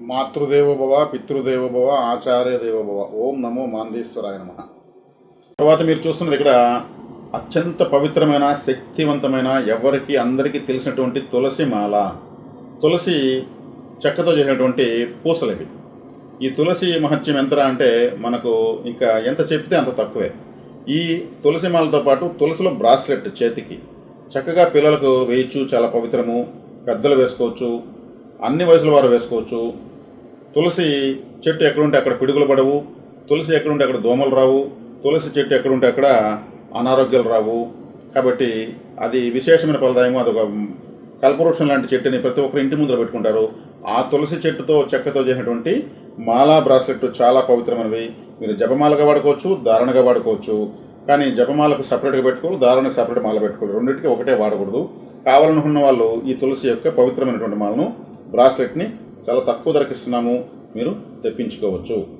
మాతృదేవోభవ పితృదేవోభవ ఆచార్య దేవోభవ ఓం నమో మాందేశ్వరాయ నమ. తర్వాత మీరు చూస్తున్నది ఇక్కడ అత్యంత పవిత్రమైన శక్తివంతమైన ఎవరికి అందరికీ తెలిసినటువంటి తులసి మాల. తులసి చెక్కతో చేసినటువంటి పూసలు ఇవి ఈ తులసి మహత్యం ఎంత అంటే మనకు ఇంకా ఎంత చెప్తే అంత తక్కువే. ఈ తులసి మాలతో పాటు తులసిలో బ్రాస్లెట్ చేతికి. చక్కగా పిల్లలకు వేయచ్చు చాలా పవిత్రము. పెద్దలు వేసుకోవచ్చు. అన్ని వయసుల వారు వేసుకోవచ్చు. తులసి చెట్టు ఎక్కడుంటే అక్కడ పిడుగులు పడవు. తులసి ఎక్కడుంటే అక్కడ దోమలు రావు. తులసి చెట్టు ఎక్కడుంటే అక్కడ అనారోగ్యాలు రావు. కాబట్టి అది విశేషమైన ఫలదాయము. అదొక కల్పవృక్షం లాంటి చెట్టుని ప్రతి ఒక్కరు ఇంటి ముందర పెట్టుకుంటారు. ఆ తులసి చెట్టుతో చెక్కతో చేసినటువంటి మాలా బ్రాస్లెట్ చాలా పవిత్రమైనవి. మీరు జపమాలగా వాడుకోవచ్చు ధారణగా వాడుకోవచ్చు. కానీ జపమాలకు సపరేట్గా పెట్టుకోవాలి ధారణకు సపరేట్ మాల పెట్టుకోవాలి రెండింటికి ఒకటే వాడకూడదు. కావాలనుకున్న వాళ్ళు ఈ తులసి యొక్క పవిత్రమైనటువంటి మాలను బ్రాస్లెట్ని చాలా తక్కువ ధరకిస్తున్నాము మీరు తెప్పించుకోవచ్చు.